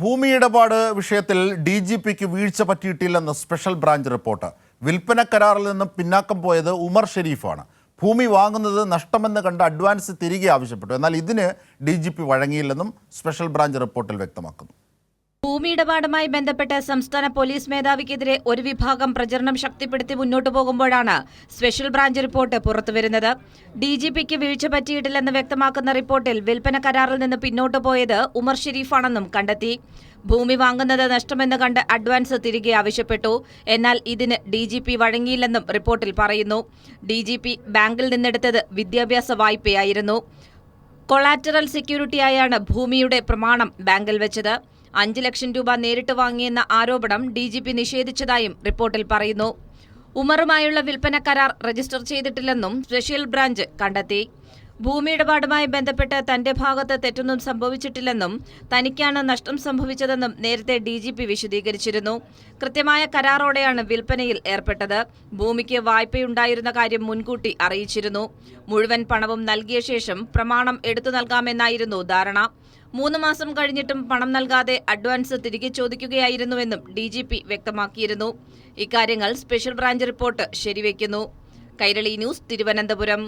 ഭൂമി ഇടപാട് വിഷയത്തിൽ ഡി ജി പിക്ക് വീഴ്ച പറ്റിയിട്ടില്ലെന്ന് സ്പെഷ്യൽ ബ്രാഞ്ച് റിപ്പോർട്ട്. വിൽപ്പന കരാറിൽ നിന്നും പിന്നാക്കം പോയത് ഉമർ ഷെരീഫാണ്. ഭൂമി വാങ്ങുന്നത് നഷ്ടമെന്ന് കണ്ട് അഡ്വാൻസ് തിരികെ ആവശ്യപ്പെട്ടു. എന്നാൽ ഇതിന് ഡി വഴങ്ങിയില്ലെന്നും സ്പെഷ്യൽ ബ്രാഞ്ച് റിപ്പോർട്ടിൽ വ്യക്തമാക്കുന്നു. ഭൂമിയിടപാടുമായി ബന്ധപ്പെട്ട് സംസ്ഥാന പോലീസ് മേധാവിക്കെതിരെ ഒരു വിഭാഗം പ്രചരണം ശക്തിപ്പെടുത്തി മുന്നോട്ടു പോകുമ്പോഴാണ് സ്പെഷ്യൽ ബ്രാഞ്ച് റിപ്പോർട്ട് പുറത്തുവരുന്നത്. ഡി ജി പിക്ക് വീഴ്ച പറ്റിയിട്ടില്ലെന്ന് വ്യക്തമാക്കുന്ന റിപ്പോർട്ടിൽ വിൽപ്പന കരാറിൽ നിന്ന് പിന്നോട്ടു പോയത് ഉമർ ഷെരീഫാണെന്നും കണ്ടെത്തി. ഭൂമി വാങ്ങുന്നത് നഷ്ടമെന്ന് കണ്ട് അഡ്വാൻസ് തിരികെ ആവശ്യപ്പെട്ടു. എന്നാൽ ഇതിന് ഡി ജി പി വഴങ്ങിയില്ലെന്നും റിപ്പോർട്ടിൽ പറയുന്നു. ഡി ജി പി ബാങ്കിൽ നിന്നെടുത്തത് വിദ്യാഭ്യാസ വായ്പയായിരുന്നു. കൊളാറ്ററൽ സെക്യൂരിറ്റിയായാണ് ഭൂമിയുടെ പ്രമാണം ബാങ്കിൽ വെച്ചത്. അഞ്ച് ലക്ഷം രൂപ നേരിട്ട് വാങ്ങിയെന്ന ആരോപണം ഡി ജി പി നിഷേധിച്ചതായും റിപ്പോർട്ടിൽ പറയുന്നു. ഉമറുമായുള്ള വിൽപ്പന കരാർ രജിസ്റ്റർ ചെയ്തിട്ടില്ലെന്നും സ്പെഷ്യൽ ബ്രാഞ്ച് കണ്ടെത്തി. ഭൂമി ഇടപാടുമായി ബന്ധപ്പെട്ട് തന്റെ ഭാഗത്ത് തെറ്റൊന്നും സംഭവിച്ചിട്ടില്ലെന്നും തനിക്കാണ് നഷ്ടം സംഭവിച്ചതെന്നും നേരത്തെ ഡി ജി പി വിശദീകരിച്ചിരുന്നു. കൃത്യമായ കരാറോടെയാണ് വിൽപ്പനയിൽ ഏർപ്പെട്ടത്. ഭൂമിക്ക് വായ്പയുണ്ടായിരുന്ന കാര്യം മുൻകൂട്ടി അറിയിച്ചിരുന്നു. മുഴുവൻ പണവും നൽകിയ ശേഷം പ്രമാണം എടുത്തു നൽകാമെന്നായിരുന്നു ധാരണ. മൂന്ന് മാസം കഴിഞ്ഞിട്ടും പണം നൽകാതെ അഡ്വാൻസ് തിരികെ ചോദിക്കുകയായിരുന്നുവെന്നും ഡി ജി പി വ്യക്തമാക്കിയിരുന്നു. ഇക്കാര്യങ്ങൾ സ്പെഷ്യൽ ബ്രാഞ്ച് റിപ്പോർട്ട് ശരിവയ്ക്കുന്നു കൈരളി ന്യൂസ് തിരുവനന്തപുരം.